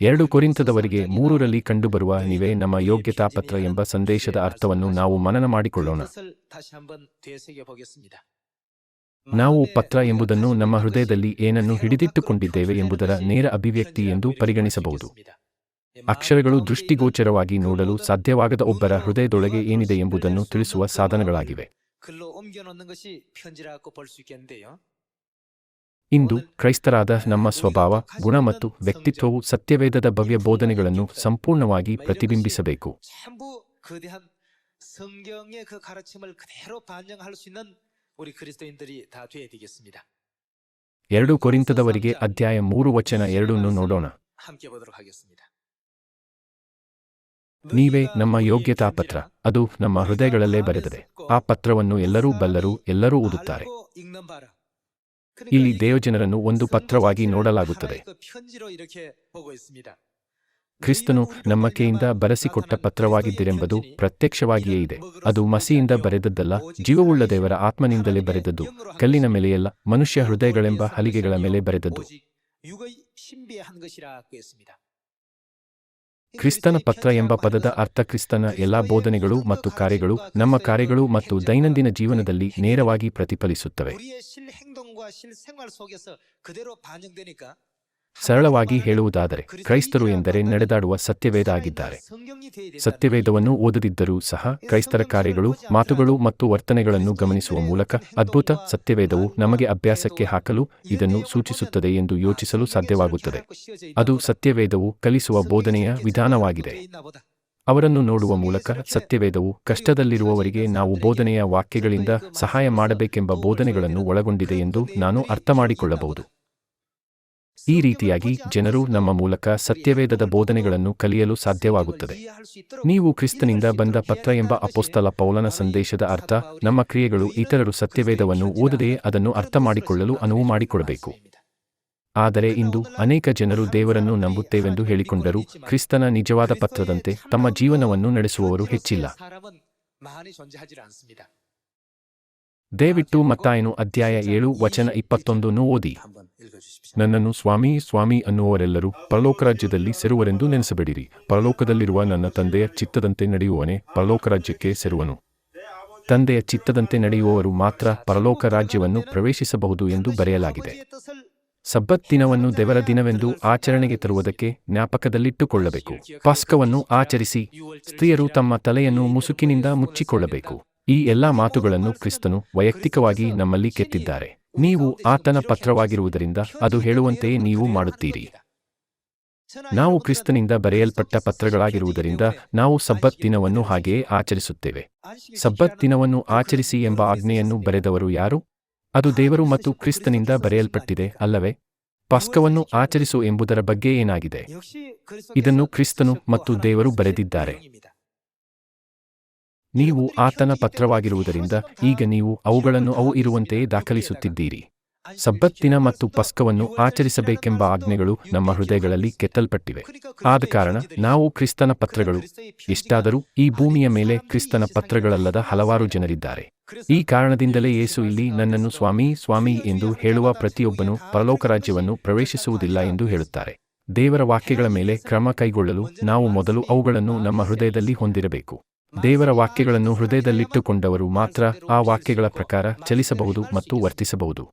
ಎರಡು ಕೊರಿಂತದವರಿಗೆ ಮೂರರಲ್ಲಿ ಕಂಡುಬರುವ ನೀವೇ ನಮ್ಮ ಯೋಗ್ಯತಾ ಪತ್ರ ಎಂಬ ಸಂದೇಶದ ಅರ್ಥವನ್ನು ನಾವು ಮನನ ಮಾಡಿಕೊಳ್ಳೋಣ. ನಾವು ಪತ್ರ ಎಂಬುದನ್ನು ನಮ್ಮ ಹೃದಯದಲ್ಲಿ ಏನನ್ನು ಹಿಡಿದಿಟ್ಟುಕೊಂಡಿದ್ದೇವೆ ಎಂಬುದರ ನೇರ ಅಭಿವ್ಯಕ್ತಿ ಎಂದು ಪರಿಗಣಿಸಬಹುದು. ಅಕ್ಷರಗಳು ದೃಷ್ಟಿಗೋಚರವಾಗಿ ನೋಡಲು ಸಾಧ್ಯವಾಗದ ಒಬ್ಬರ ಹೃದಯದೊಳಗೆ ಏನಿದೆ ಎಂಬುದನ್ನು ತಿಳಿಸುವ ಸಾಧನಗಳಾಗಿವೆ. ಇಂದು ಕ್ರೈಸ್ತರಾದ ನಮ್ಮ ಸ್ವಭಾವ, ಗುಣ ಮತ್ತು ವ್ಯಕ್ತಿತ್ವವು ಸತ್ಯವೇದದ ಭವ್ಯ ಬೋಧನೆಗಳನ್ನು ಸಂಪೂರ್ಣವಾಗಿ ಪ್ರತಿಬಿಂಬಿಸಬೇಕು. ಎರಡು ಕೊರಿಂತದವರಿಗೆ ಅಧ್ಯಾಯ ಮೂರು ವಚನ ಎರಡನ್ನು ನೋಡೋಣ. ನೀವೇ ನಮ್ಮ ಯೋಗ್ಯತಾ ಪತ್ರ ಅದು ನಮ್ಮ ಹೃದಯಗಳಲ್ಲೇ ಬರೆದಿದೆ ಆ ಪತ್ರವನ್ನು ಎಲ್ಲರೂ ಬಲ್ಲರೂ, ಎಲ್ಲರೂ ಓದುತ್ತಾರೆ. ಇಲ್ಲಿ ದೇವಜನರನ್ನು ಒಂದು ಪತ್ರವಾಗಿ ನೋಡಲಾಗುತ್ತದೆ. ಕ್ರಿಸ್ತನು ನಮ್ಮ ಬರೆಸಿಕೊಟ್ಟ ಪತ್ರವಾಗಿದ್ದಿರೆಂಬುದು ಪ್ರತ್ಯಕ್ಷವಾಗಿಯೇ ಇದೆ. ಅದು ಮಸಿಯಿಂದ ಬರೆದದ್ದಲ್ಲ ಜೀವವುಳ್ಳ ದೇವರ ಆತ್ಮನಿಂದಲೇ ಬರೆದದ್ದು ಕಲ್ಲಿನ ಮೇಲೆಯಲ್ಲ ಮನುಷ್ಯ ಹೃದಯಗಳೆಂಬ ಹಲಿಗೆಗಳ ಮೇಲೆ ಬರೆದದ್ದು. ಕ್ರಿಸ್ತನ ಪತ್ರ ಎಂಬ ಪದದ ಅರ್ಥ ಕ್ರಿಸ್ತನ ಎಲ್ಲಾ ಬೋಧನೆಗಳು ಮತ್ತು ಕಾರ್ಯಗಳು ನಮ್ಮ ಕಾರ್ಯಗಳು ಮತ್ತು ದೈನಂದಿನ ಜೀವನದಲ್ಲಿ ನೇರವಾಗಿ ಪ್ರತಿಫಲಿಸುತ್ತವೆ. ಸರಳವಾಗಿ ಹೇಳುವುದಾದರೆ ಕ್ರೈಸ್ತರು ಎಂದರೆ ನಡೆದಾಡುವ ಸತ್ಯವೇದ ಆಗಿದ್ದಾರೆ ಸತ್ಯವೇದವನ್ನು ಓದದಿದ್ದರೂ ಸಹ ಕ್ರೈಸ್ತರ ಕಾರ್ಯಗಳು ಮಾತುಗಳು ಮತ್ತು ವರ್ತನೆಗಳನ್ನು ಗಮನಿಸುವ ಮೂಲಕ ಅದ್ಭುತ ಸತ್ಯವೇದವು ನಮಗೆ ಅಭ್ಯಾಸಕ್ಕೆ ಹಾಕಲು ಇದನ್ನು ಸೂಚಿಸುತ್ತದೆ ಎಂದು ಯೋಚಿಸಲು ಸಾಧ್ಯವಾಗುತ್ತದೆ. ಅದು ಸತ್ಯವೇದವು ಕಲಿಸುವ ಬೋಧನೆಯ ವಿಧಾನವಾಗಿದೆ. ಅವರನ್ನು ನೋಡುವ ಮೂಲಕ ಸತ್ಯವೇದವು ಕಷ್ಟದಲ್ಲಿರುವವರಿಗೆ ನಾವು ಬೋಧನೆಯ ವಾಕ್ಯಗಳಿಂದ ಸಹಾಯ ಮಾಡಬೇಕೆಂಬ ಬೋಧನೆಗಳನ್ನು ಒಳಗೊಂಡಿದೆ ಎಂದು ನಾನು ಅರ್ಥಮಾಡಿಕೊಳ್ಳಬಹುದು. ಈ ರೀತಿಯಾಗಿ ಜನರು ನಮ್ಮ ಮೂಲಕ ಸತ್ಯವೇದದ ಬೋಧನೆಗಳನ್ನು ಕಲಿಯಲು ಸಾಧ್ಯವಾಗುತ್ತದೆ. ನೀವು ಕ್ರಿಸ್ತನಿಂದ ಬಂದ ಪತ್ರ ಎಂಬ ಅಪೋಸ್ತಲ ಪೌಲನ ಸಂದೇಶದ ಅರ್ಥ ನಮ್ಮ ಕ್ರಿಯೆಗಳು ಇತರರು ಸತ್ಯವೇದವನ್ನು ಓದದೆಯೇ ಅದನ್ನು ಅರ್ಥಮಾಡಿಕೊಳ್ಳಲು ಅನುವು ಮಾಡಿಕೊಡಬೇಕು. ಆದರೆ ಇಂದು ಅನೇಕ ಜನರು ದೇವರನ್ನು ನಂಬುತ್ತೇವೆಂದು ಹೇಳಿಕೊಂಡರು ಕ್ರಿಸ್ತನ ನಿಜವಾದ ಪತ್ರದಂತೆ ತಮ್ಮ ಜೀವನವನ್ನು ನಡೆಸುವವರು ಹೆಚ್ಚಿಲ್ಲ. ದಯವಿಟ್ಟು ಮತ್ತಾಯನು ಅಧ್ಯಾಯ ಏಳು, ವಚನ ಇಪ್ಪತ್ತೊಂದನ್ನು ಓದಿ. ನನ್ನನ್ನು ಸ್ವಾಮಿ ಸ್ವಾಮಿ ಅನ್ನುವರೆಲ್ಲರೂ ಪರಲೋಕ ರಾಜ್ಯದಲ್ಲಿ ಸೇರುವರೆಂದು ನೆನೆಸಬೇಡಿರಿ. ಪರಲೋಕದಲ್ಲಿರುವ ನನ್ನ ತಂದೆಯ ಚಿತ್ತದಂತೆ ನಡೆಯುವವನೇ ಪರಲೋಕ ರಾಜ್ಯಕ್ಕೆ ಸೇರುವನು. ತಂದೆಯ ಚಿತ್ತದಂತೆ ನಡೆಯುವವರು ಮಾತ್ರ ಪರಲೋಕ ರಾಜ್ಯವನ್ನು ಪ್ರವೇಶಿಸಬಹುದು ಎಂದು ಬರೆಯಲಾಗಿದೆ. ಸಬ್ಬತ್ ದಿನವನ್ನು ದೇವರ ದಿನವೆಂದು ಆಚರಣೆಗೆ ತರುವುದಕ್ಕೆ ಜ್ಞಾಪಕದಲ್ಲಿಟ್ಟುಕೊಳ್ಳಬೇಕು. ಪಾಸ್ಕವನ್ನು ಆಚರಿಸಿ ಸ್ತ್ರೀಯರು ತಮ್ಮ ತಲೆಯನ್ನು ಮುಸುಕಿನಿಂದ ಮುಚ್ಚಿಕೊಳ್ಳಬೇಕು. ಈ ಎಲ್ಲಾ ಮಾತುಗಳನ್ನು ಕ್ರಿಸ್ತನು ವೈಯಕ್ತಿಕವಾಗಿ ನಮ್ಮಲ್ಲಿ ಕೆತ್ತಿದ್ದಾರೆ. ನೀವು ಆತನ ಪತ್ರವಾಗಿರುವುದರಿಂದ ಅದು ಹೇಳುವಂತೆಯೇ ನೀವು ಮಾಡುತ್ತೀರಿ. ನಾವು ಕ್ರಿಸ್ತನಿಂದ ಬರೆಯಲ್ಪಟ್ಟ ಪತ್ರಗಳಾಗಿರುವುದರಿಂದ ನಾವು ಸಬ್ಬತ್ ದಿನವನ್ನು ಹಾಗೆಯೇ ಆಚರಿಸುತ್ತೇವೆ. ಸಬ್ಬತ್ ದಿನವನ್ನು ಆಚರಿಸಿ ಎಂಬ ಆಜ್ಞೆಯನ್ನು ಬರೆದವರು ಯಾರು? ಅದು ದೇವರು ಮತ್ತು ಕ್ರಿಸ್ತನಿಂದ ಬರೆಯಲ್ಪಟ್ಟಿದೆ, ಅಲ್ಲವೇ? ಪಾಸ್ಕವನ್ನು ಆಚರಿಸು ಎಂಬುದರ ಬಗ್ಗೆ ಏನಾಗಿದೆ? ಇದನ್ನು ಕ್ರಿಸ್ತನು ಮತ್ತು ದೇವರು ಬರೆದಿದ್ದಾರೆ. ನೀವು ಆತನ ಪತ್ರವಾಗಿರುವುದರಿಂದ ಈಗ ನೀವು ಅವುಗಳನ್ನು ಅವು ಇರುವಂತೆಯೇ ದಾಖಲಿಸುತ್ತಿದ್ದೀರಿ. ಸಬ್ಬತ್ ದಿನ ಮತ್ತು ಪಸ್ಕವನ್ನು ಆಚರಿಸಬೇಕೆಂಬ ಆಜ್ಞೆಗಳು ನಮ್ಮ ಹೃದಯಗಳಲ್ಲಿ ಕೆತ್ತಲ್ಪಟ್ಟಿವೆ. ಆದ ಕಾರಣ ನಾವು ಕ್ರಿಸ್ತನ ಪತ್ರಗಳು ಇಷ್ಟಾದರೂ ಈ ಭೂಮಿಯ ಮೇಲೆ ಕ್ರಿಸ್ತನ ಪತ್ರಗಳಲ್ಲದ ಹಲವಾರು ಜನರಿದ್ದಾರೆ. ಈ ಕಾರಣದಿಂದಲೇ ಯೇಸು ಇಲ್ಲಿ ನನ್ನನ್ನು ಸ್ವಾಮಿ ಸ್ವಾಮಿ ಎಂದು ಹೇಳುವ ಪ್ರತಿಯೊಬ್ಬನು ಪರಲೋಕ ರಾಜ್ಯವನ್ನು ಪ್ರವೇಶಿಸುವುದಿಲ್ಲ ಎಂದು ಹೇಳುತ್ತಾರೆ. ದೇವರ ವಾಕ್ಯಗಳ ಮೇಲೆ ಕ್ರಮ ಕೈಗೊಳ್ಳಲು ನಾವು ಮೊದಲು ಅವುಗಳನ್ನು ನಮ್ಮ ಹೃದಯದಲ್ಲಿ ಹೊಂದಿರಬೇಕು. ದೇವರ ವಾಕ್ಯಗಳನ್ನು ಹೃದಯದಲ್ಲಿಟ್ಟುಕೊಂಡವರು ಮಾತ್ರ ಆ ವಾಕ್ಯಗಳ ಪ್ರಕಾರ ಚಲಿಸಬಹುದು ಮತ್ತು ವರ್ತಿಸಬಹುದು.